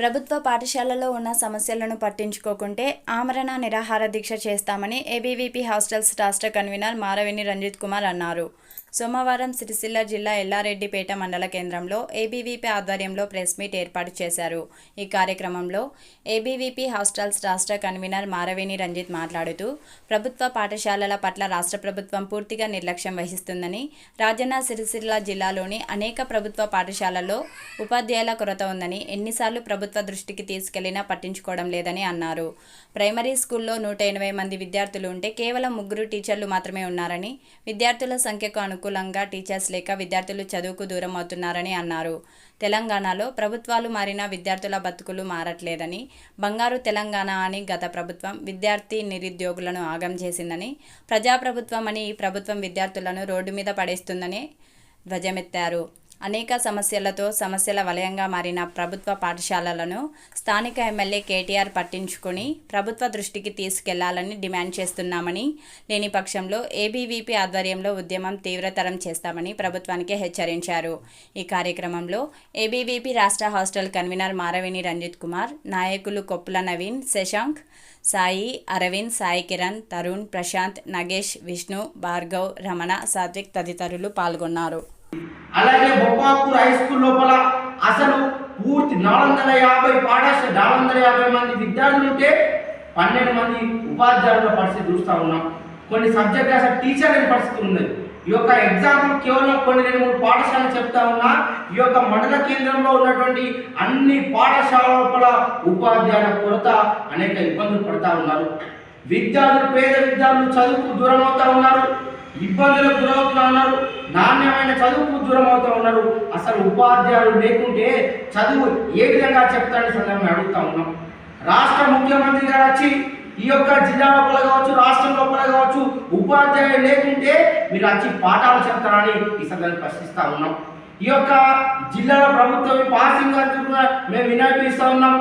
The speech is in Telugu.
ప్రభుత్వ పాఠశాలలో ఉన్న సమస్యలను పట్టించుకోకుంటే ఆమరణ నిరాహార దీక్ష చేస్తామని ఏబీవీపీ హాస్టల్స్ రాష్ట్ర కన్వీనర్ మారవేణి రంజిత్ కుమార్ అన్నారు. సోమవారం సిరిసిల్ల జిల్లా ఎల్లారెడ్డిపేట మండల కేంద్రంలో ఏబీవీపీ ఆధ్వర్యంలో ప్రెస్ మీట్ ఏర్పాటు చేశారు. ఈ కార్యక్రమంలో ఏబీవీపీ హాస్టల్స్ రాష్ట్ర కన్వీనర్ మారవేణి రంజిత్ మాట్లాడుతూ ప్రభుత్వ పాఠశాలల పట్ల రాష్ట్ర ప్రభుత్వం పూర్తిగా నిర్లక్ష్యం వహిస్తుందని రాజన్న సిరిసిల్ల జిల్లాలోని అనేక ప్రభుత్వ పాఠశాలల్లో ఉపాధ్యాయుల కొరత ఉందని ఎన్నిసార్లు ప్రభుత్వ దృష్టికి తీసుకెళ్ళినా పట్టించుకోవడం లేదని అన్నారు. ప్రైమరీ స్కూల్లో నూట ఎనభై మంది విద్యార్థులు ఉంటే కేవలం ముగ్గురు టీచర్లు మాత్రమే ఉన్నారని విద్యార్థుల సంఖ్యకు అనుకూలంగా టీచర్స్ లేక విద్యార్థులు చదువుకు దూరం అవుతున్నారని అన్నారు. తెలంగాణలో ప్రభుత్వాలు మారినా విద్యార్థుల బతుకులు మారట్లేదని బంగారు తెలంగాణ అని గత ప్రభుత్వం విద్యార్థి నిరుద్యోగులను ఆగం చేసిందని ప్రజాప్రభుత్వం అని ఈ ప్రభుత్వం విద్యార్థులను రోడ్డు మీద పడేస్తుందని ధ్వజమెత్తారు. అనేక సమస్యలతో సమస్యల వలయంగా మారిన ప్రభుత్వ పాఠశాలలను స్థానిక ఎమ్మెల్యే కేటీఆర్ పట్టించుకుని ప్రభుత్వ దృష్టికి తీసుకెళ్ళాలని డిమాండ్ చేస్తున్నామని లేని పక్షంలో ఏబీవీపీ ఆధ్వర్యంలో ఉద్యమం తీవ్రతరం చేస్తామని ప్రభుత్వానికి హెచ్చరించారు. ఈ కార్యక్రమంలో ఏబీవీపీ రాష్ట్ర హాస్టల్ కన్వీనర్ మారవేణి రంజిత్ కుమార్ నాయకులు కొప్పుల నవీన్ శశాంక్ సాయి అరవింద్ సాయి కిరణ్ తరుణ్ ప్రశాంత్ నగేష్ విష్ణు భార్గవ్ రమణ సాత్విక్ తదితరులు పాల్గొన్నారు. అలాగే బొప్పాపూర్ హై స్కూల్ లోపల అసలు పూర్తి నాలుగు వందల యాభై పాఠశాల నాలుగు వందల యాభై మంది విద్యార్థులు ఉంటే పన్నెండు మంది ఉపాధ్యాయుల పరిస్థితి చూస్తూ ఉన్నాం. కొన్ని సబ్జెక్ట్ అసలు టీచర్ అనే పరిస్థితి ఉన్నది ఈ యొక్క ఎగ్జాంపుల్ కేవలం కొన్ని రెండు మూడు పాఠశాలలు చెప్తా ఉన్నా ఈ యొక్క మండల కేంద్రంలో ఉన్నటువంటి అన్ని పాఠశాల లోపల ఉపాధ్యాయుల కొరత అనేక ఇబ్బందులు పడతా ఉన్నారు. విద్యార్థులు పేద విద్యార్థులు చదువుకు దూరం అవుతా ఉన్నారు ఇబ్బందులకు గురవుతా ఉన్నారు. నాణ్యమైన చదువుకు దూరం అవుతూ ఉన్నారు. అసలు ఉపాధ్యాయులు లేకుంటే చదువు ఏ విధంగా చెప్తారని సందర్భంగా అడుగుతా ఉన్నాం. రాష్ట్ర ముఖ్యమంత్రి గారు వచ్చి ఈ యొక్క జిల్లా లోపల కావచ్చు రాష్ట్రం లోపల కావచ్చు ఉపాధ్యాయులు లేకుంటే మీరు వచ్చి పాఠాలు చెప్తారని ఈ సందర్భంగా ప్రశ్నిస్తా ఉన్నాం. ఈ యొక్క జిల్లాల ప్రభుత్వం పాసింగ్ మేము వినియోగిస్తూ ఉన్నాం.